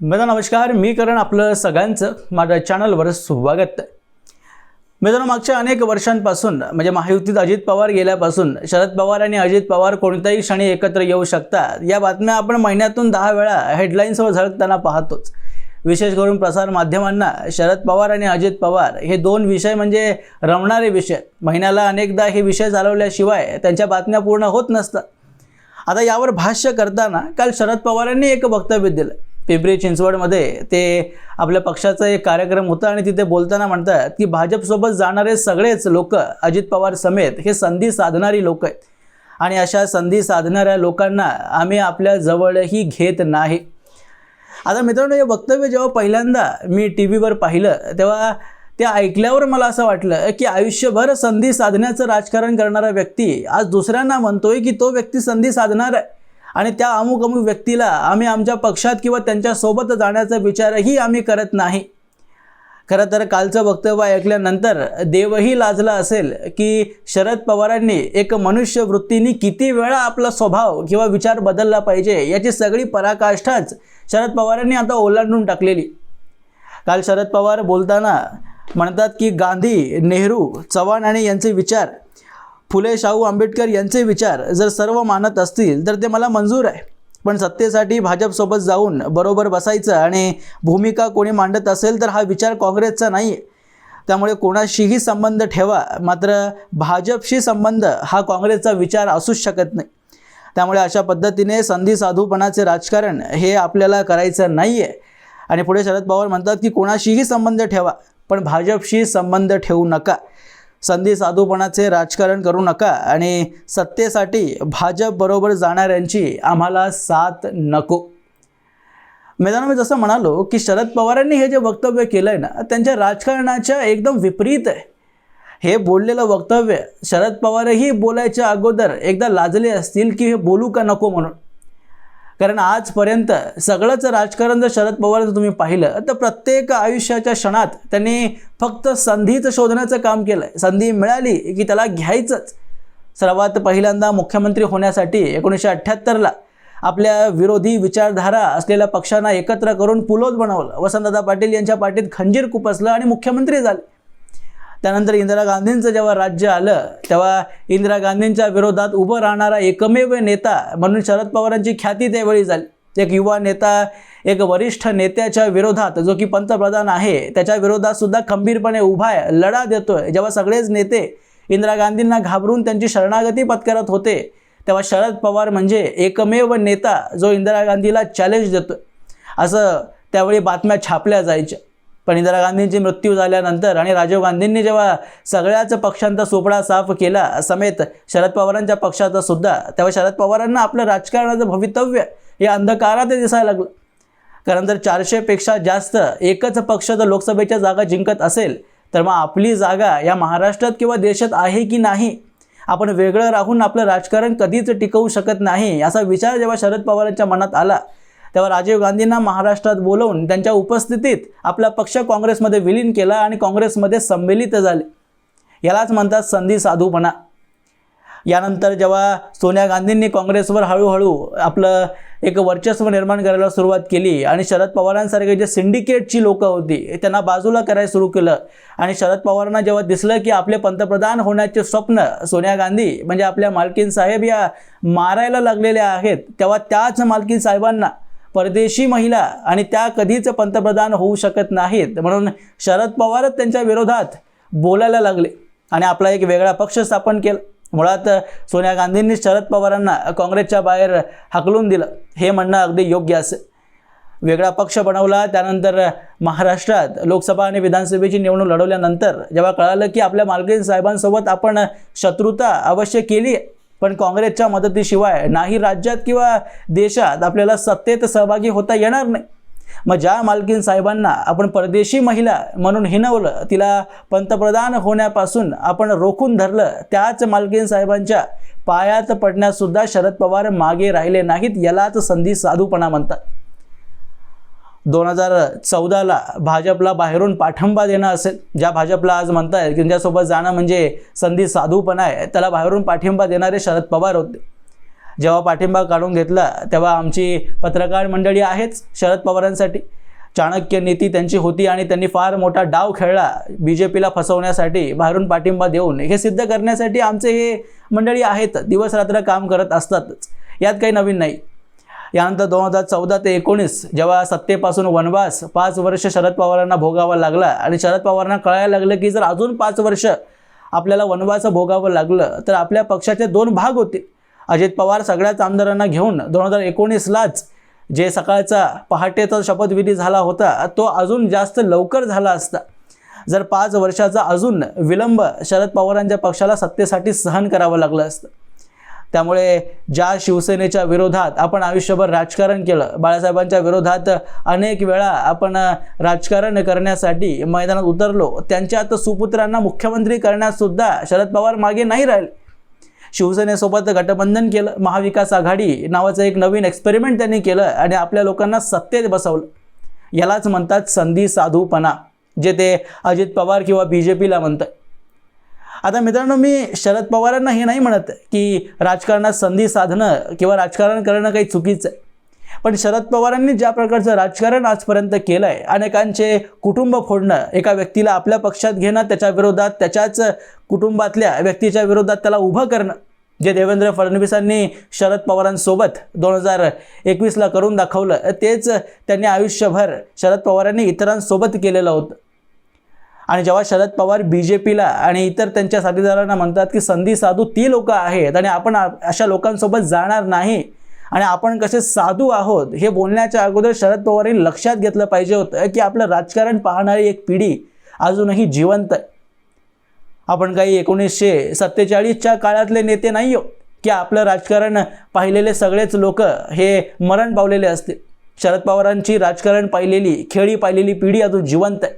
मित्रांनो नमस्कार. मी करण आपलं सगळ्यांचं माझ्या चॅनलवर स्वागत. आहे मित्रांनो मागच्या अनेक वर्षांपासून म्हणजे महायुतीत अजित पवार गेल्यापासून शरद पवार आणि अजित पवार कोणत्याही क्षणी एकत्र येऊ शकतात. या बातम्या आपण महिन्यातून दहा वेळा हेडलाईन्सवर झळकताना पाहतोच. विशेष करून प्रसार माध्यमांना शरद पवार आणि अजित पवार हे दोन विषय म्हणजे रमणारे विषय. महिन्याला अनेकदा हे विषय चालवल्याशिवाय त्यांच्या बातम्या पूर्ण होत नसतात. आता यावर भाष्य करताना काल शरद पवारांनी एक वक्तव्य दिलं. पिंपरी चिंचवडमध्ये ते आपल्या पक्षाचा एक कार्यक्रम होता आणि तिथे बोलताना म्हणतात की भाजपसोबत जाणारे सगळेच लोक अजित पवार समेत हे संधी साधणारी लोक आहेत. आणि अशा संधी साधणाऱ्या लोकांना आम्ही आपल्या जवळही घेत नाही. आता मित्रांनो हे वक्तव्य जेव्हा पहिल्यांदा मी टी व्हीवर पाहिलं तेव्हा ते ऐकल्यावर मला असं वाटलं की आयुष्यभर संधी साधण्याचं राजकारण करणारा व्यक्ती आज दुसऱ्यांना म्हणतोय की तो व्यक्ती संधी साधणार आहे. आणि त्या अमुक अमुक व्यक्तीला आम्ही आमच्या पक्षात किंवा त्यांच्यासोबत जाण्याचा विचारही आम्ही करत नाही. खरं तर कालचं वक्तव्य ऐकल्यानंतर देवही लाजला असेल की शरद पवारांनी एक मनुष्य वृत्तीनी किती वेळा आपला स्वभाव किंवा विचार बदलला पाहिजे याची सगळी पराकाष्ठाच शरद पवारांनी आता ओलांडून टाकलेली. काल शरद पवार बोलताना म्हणतात की गांधी नेहरू चव्हाण आणि यांचे विचार फुले शाहू आंबेडकर यांचे विचार जर सर्व मानत असतील तर ते मला मंजूर आहे. पण सत्तेसाठी भाजपसोबत जाऊन बरोबर बसायचं आणि भूमिका कोणी मांडत असेल तर हा विचार काँग्रेसचा नाही आहे त्यामुळे कोणाशीही संबंध ठेवा मात्र भाजपशी संबंध हा काँग्रेसचा विचार असूच शकत नाही. त्यामुळे अशा पद्धतीने संधी साधूपणाचे राजकारण हे आपल्याला करायचं नाही आहे आणि पुढे शरद पवार म्हणतात की कोणाशीही संबंध ठेवा पण भाजपशी संबंध ठेवू नका. संधी साधूपणाचे राजकारण करू नका आणि सत्तेसाठी भाजपबरोबर जाणाऱ्यांची आम्हाला साथ नको. मैदाना मी जसं म्हणालो की शरद पवारांनी हे जे वक्तव्य केलं आहे ना त्यांच्या राजकारणाच्या एकदम विपरीत आहे. हे बोललेलं वक्तव्य शरद पवारही बोलायच्या अगोदर एकदा लाजले असतील की हे बोलू का नको म्हणून. कारण आजपर्यंत सगळंच राजकारण जर शरद पवारचं तुम्ही पाहिलं तर प्रत्येक आयुष्याच्या क्षणात त्यांनी फक्त संधीचं शोधण्याचं काम केलं आहे संधी मिळाली की त्याला घ्यायचंच. सर्वात पहिल्यांदा मुख्यमंत्री होण्यासाठी एकोणीसशे अठ्ठ्याहत्तरला आपल्या विरोधी विचारधारा असलेल्या पक्षांना एकत्र करून पुलोद बनवलं. वसंतदादा पाटील यांच्या पाठीत खंजीर कुपसलं आणि मुख्यमंत्री झाले. त्यानंतर इंदिरा गांधींचं जेव्हा राज्य आलं तेव्हा इंदिरा गांधींच्या विरोधात उभं राहणारा एकमेव नेता म्हणून शरद पवारांची ख्याती त्यावेळी झाली. एक युवा नेता एक वरिष्ठ नेत्याच्या विरोधात जो की पंतप्रधान आहे त्याच्या विरोधात सुद्धा खंबीरपणे उभा आहे लढा देतोय. जेव्हा सगळेच नेते इंदिरा गांधींना घाबरून त्यांची शरणागती पत्करत होते तेव्हा शरद पवार म्हणजे एकमेव नेता जो इंदिरा गांधीला चॅलेंज देतोय. असं त्यावेळी बातम्या छापल्या जायच्या. पण इंदिरा गांधींची मृत्यू झाल्यानंतर आणि राजीव गांधींनी जेव्हा सगळ्याच पक्षांचा सोपडा साफ केला समेत शरद पवारांच्या पक्षाचा सुद्धा तेव्हा शरद पवारांना आपलं राजकारणाचं भवितव्य हे अंधकारात दिसायला लागलं. कारण जर चारशेपेक्षा जास्त एकच पक्ष जर लोकसभेच्या जागा जिंकत असेल तर मग आपली जागा या महाराष्ट्रात किंवा देशात आहे की नाही? आपण वेगळं राहून आपलं राजकारण कधीच टिकवू शकत नाही असा विचार जेव्हा शरद पवारांच्या मनात आला तेव्हा राजीव गांधींना महाराष्ट्रात बोलवून त्यांच्या उपस्थितीत आपला पक्ष काँग्रेसमध्ये विलीन केला आणि काँग्रेसमध्ये संमेलित झाले. यालाच म्हणतात संधी साधूपणा. यानंतर जेव्हा सोनिया गांधींनी काँग्रेसवर हळूहळू आपलं एक वर्चस्व निर्माण करायला सुरुवात केली आणि शरद पवारांसारखे जे सिंडिकेटची लोकं होती त्यांना बाजूला करायला सुरू केलं आणि शरद पवारांना जेव्हा दिसलं की आपले पंतप्रधान होण्याचे स्वप्न सोनिया गांधी म्हणजे आपल्या मालकीन साहेब या मारायला लागलेल्या आहेत तेव्हा त्याच मालकीन साहेबांना परदेशी महिला आणि त्या कधीच पंतप्रधान होऊ शकत नाहीत. म्हणून शरद पवारच त्यांच्या विरोधात बोलायला लागले आणि आपला एक वेगळा पक्ष स्थापन केला. मुळात सोनिया गांधींनी शरद पवारांना काँग्रेसच्या बाहेर हाकलून दिलं. हे म्हणणं अगदी योग्य असेल. वेगळा पक्ष बनवला त्यानंतर महाराष्ट्रात लोकसभा आणि विधानसभेची निवडणूक लढवल्यानंतर जेव्हा कळालं की आपल्या मालकीन साहेबांसोबत आपण शत्रुता अवश्य केली पण काँग्रेसच्या मदतीशिवाय नाही राज्यात किंवा देशात आपल्याला सत्तेत सहभागी होता येणार नाही. मग ज्या मालकीन साहेबांना आपण परदेशी महिला म्हणून हिनवलं तिला पंतप्रधान होण्यापासून आपण रोखून धरलं त्याच मालकीन साहेबांच्या पायात पडण्यासुद्धा शरद पवार मागे राहिले नाहीत यालाच संधी साधूपणा म्हणतात. दोन हजार चौदाला भाजपला बाहेरून पाठिंबा देणं असेल. ज्या भाजपला आज म्हणतायत की त्यांच्यासोबत जाणं म्हणजे संधी साधूपणा आहे त्याला बाहेरून पाठिंबा देणारे शरद पवार होते. जेव्हा पाठिंबा काढून घेतला तेव्हा आमची पत्रकार मंडळी आहेच शरद पवारांसाठी. चाणक्य नीती त्यांची होती आणि त्यांनी फार मोठा डाव खेळला बी जे पीला फसवण्यासाठी बाहेरून पाठिंबा देऊन. हे सिद्ध करण्यासाठी आमचे हे मंडळी आहेत दिवस रात्र काम करत असतातच. यात काही नवीन नाही. यानंतर दोन हजार चौदा ते एकोणीस जेव्हा सत्तेपासून वनवास पाच वर्ष शरद पवारांना भोगावा लागला आणि शरद पवारांना कळायला लागलं की जर अजून पाच वर्ष आपल्याला वनवास भोगावं लागलं तर आपल्या पक्षाचे दोन भाग होते. अजित पवार सगळ्याच आमदारांना घेऊन दोन हजार एकोणीसलाच जे सकाळचा पहाटेचा शपथविधी झाला होता तो अजून जास्त लवकर झाला असता. जर पाच वर्षाचा अजून विलंब शरद पवारांच्या पक्षाला सत्तेसाठी सहन करावं लागलं असतं. त्यामुळे ज्या शिवसेनेच्या विरोधात आपण आयुष्यभर राजकारण केलं बाळासाहेबांच्या विरोधात अनेक वेळा आपण राजकारण करण्यासाठी मैदानात उतरलो त्यांच्यात सुपुत्रांना मुख्यमंत्री करण्याससुद्धा शरद पवार मागे नाही राहिले. शिवसेनेसोबत गठबंधन केलं महाविकास आघाडी नावाचं एक नवीन एक्सपेरिमेंट त्यांनी केलं आणि आपल्या लोकांना सत्तेत बसवलं. यालाच म्हणतात संधी साधूपणा जे ते अजित पवार किंवा बी जे पीला म्हणतात. आता मित्रांनो मी शरद पवारांना हे नाही म्हणत की राजकारणात संधी साधणं किंवा राजकारण करणं काही चुकीचं आहे. पण शरद पवारांनी ज्या प्रकारचं राजकारण आजपर्यंत केलं आहे अनेकांचे कुटुंब फोडणं एका व्यक्तीला आपल्या पक्षात घेणं त्याच्या विरोधात त्याच्याच कुटुंबातल्या व्यक्तीच्या विरोधात त्याला उभं करणं जे देवेंद्र फडणवीसांनी शरद पवारांसोबत दोन हजार एकवीसला करून दाखवलं तेच त्यांनी आयुष्यभर शरद पवारांनी इतरांसोबत केलेलं होतं. आणि जेव्हा शरद पवार बी जे पीला आणि इतर त्यांच्या साथीदारांना म्हणतात की संधी साधू ती लोक आहेत आणि आपण अशा लोकांसोबत जाणार नाही आणि आपण कसे साधू आहोत हे बोलण्याच्या अगोदर शरद पवारांनी लक्षात घेतलं पाहिजे होतं की आपलं राजकारण पाहणारी एक पिढी अजूनही जिवंत आहे. आपण काही एकोणीसशे सत्तेचाळीसच्या काळातले नेते नाही हो की आपलं राजकारण पाहिलेले सगळेच लोक हे मरण पावलेले असतील. शरद पवारांची राजकारण पाहिलेली खेळी पाहिलेली पिढी अजून जिवंत आहे.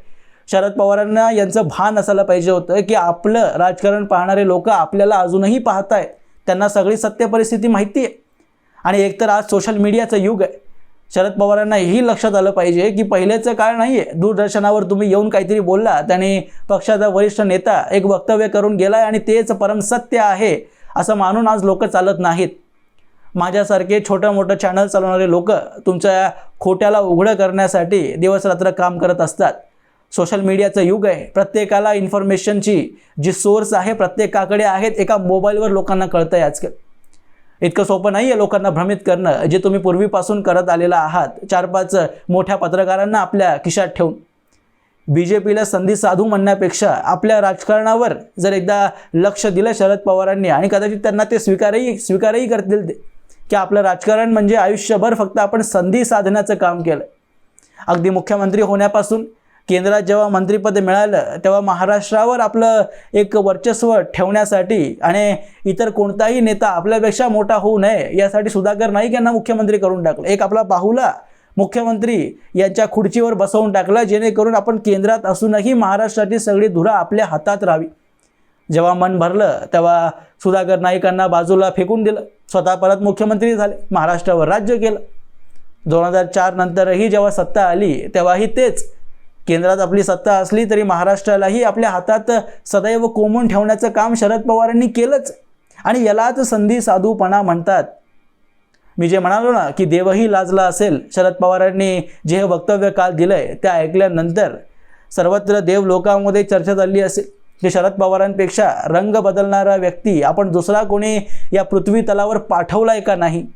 शरद पवारांना यांचं भान असायला पाहिजे होतं की आपलं राजकारण पाहणारे लोक आपल्याला अजूनही पाहत आहेत त्यांना सगळी सत्य परिस्थिती माहिती आहे. आणि एकतर आज सोशल मीडियाचं युग आहे. शरद पवारांना ही लक्षात आलं पाहिजे की पहिलेचं काळ नाही आहे दूरदर्शनावर तुम्ही येऊन काहीतरी बोलला त्याने पक्षाचा वरिष्ठ नेता एक वक्तव्य करून गेलाय आणि तेच परमसत्य आहे असं मानून आज लोक चालत नाहीत. माझ्यासारखे छोटं मोठं चॅनल चालवणारे लोक तुमच्या खोट्याला उघडं करण्यासाठी दिवसरात्र काम करत असतात. सोशल मीडियाचं युग आहे. प्रत्येकाला इन्फॉर्मेशनची जी सोर्स आहे प्रत्येकाकडे आहेत एका मोबाईलवर लोकांना कळतं आहे आजकाल. इतकं सोपं नाही आहे लोकांना भ्रमित करणं. जे तुम्ही पूर्वीपासून करत आलेला आहात चार पाच मोठ्या पत्रकारांना आपल्या खिशात ठेवून. बी जे पीला संधी साधू म्हणण्यापेक्षा आपल्या राजकारणावर जर एकदा लक्ष दिलं शरद पवारांनी आणि कदाचित त्यांना ते स्वीकारही स्वीकारही करतील ते. की आपलं राजकारण म्हणजे आयुष्यभर फक्त आपण संधी साधण्याचं काम केलं अगदी मुख्यमंत्री होण्यापासून केंद्रात जेव्हा मंत्रिपद मिळालं तेव्हा महाराष्ट्रावर आपलं एक वर्चस्व ठेवण्यासाठी आणि इतर कोणताही नेता आपल्यापेक्षा मोठा होऊ नये यासाठी सुधाकर नाईक यांना मुख्यमंत्री करून टाकलं. एक आपला बाहुला मुख्यमंत्री यांच्या खुर्चीवर बसवून टाकला जेणेकरून आपण केंद्रात असूनही महाराष्ट्राची सगळी धुरा आपल्या हातात राहावी. जेव्हा मन भरलं तेव्हा सुधाकर नाईकांना बाजूला फेकून दिलं. स्वतः परत मुख्यमंत्री झाले महाराष्ट्रावर राज्य केलं. दोन हजार चार नंतरही जेव्हा सत्ता आली तेव्हाही तेच केंद्रात आपली सत्ता असली तरी महाराष्ट्रालाही आपल्या हातात सदैव कोंबून ठेवण्याचं काम शरद पवारांनी केलंच. आणि यालाच संधी साधूपणा म्हणतात. मी जे म्हणालो ना की देवही लाजला असेल शरद पवारांनी जे हे वक्तव्य काल दिलंय ते ऐकल्यानंतर सर्वत्र देव लोकांमध्ये चर्चा चालली असेल. की शरद पवारांपेक्षा रंग बदलणारा व्यक्ती आपण दुसरा कोणी या पृथ्वी तलावर पाठवलाय का नाही?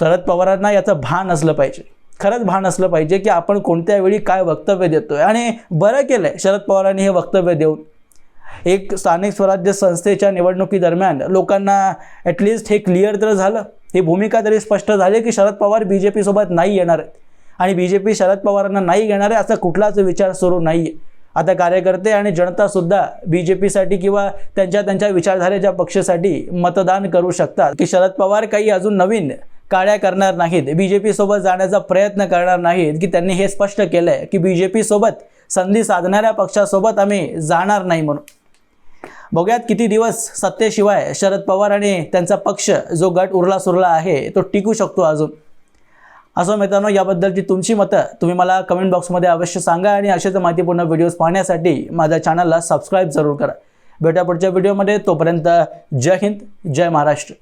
शरद पवारांना याचं भान असलं पाहिजे. खरंच भान असलं पाहिजे की आपण कोणत्या वेळी काय वक्तव्य देतो आहे आणि बरं केलं आहे शरद पवारांनी हे वक्तव्य देऊन. एक स्थानिक स्वराज्य संस्थेच्या निवडणुकीदरम्यान लोकांना ॲटलिस्ट हे क्लिअर तर झालं. ही भूमिका तरी स्पष्ट झाली की शरद पवार बी जे पीसोबत नाही येणार आहेत. आणि बी जे पी शरद पवारांना नाही घेणार आहे असा कुठलाच विचार सुरू नाही आहे. आता कार्यकर्ते आणि जनतासुद्धा बी जे पीसाठी किंवा त्यांच्या त्यांच्या विचारधारेच्या पक्षासाठी मतदान करू शकतात. की शरद पवार काही अजून नवीन काड्या करणार नाहीत. बी जे पीसोबत जाण्याचा प्रयत्न करणार नाहीत की त्यांनी हे स्पष्ट केलं आहे की बी जे पीसोबत संधी साधणाऱ्या पक्षासोबत आम्ही जाणार नाही म्हणून. बघूयात किती दिवस सत्तेशिवाय शरद पवार आणि त्यांचा पक्ष जो गट उरला सुरला आहे तो टिकू शकतो अजून. असं मित्रांनो याबद्दलची तुमची मतं तुम्ही मला कमेंट बॉक्समध्ये अवश्य सांगा आणि असेच माहितीपूर्ण व्हिडिओज पाहण्यासाठी माझ्या चॅनलला सबस्क्राईब जरूर करा. भेटा पुढच्या व्हिडिओमध्ये तोपर्यंत जय हिंद जय महाराष्ट्र.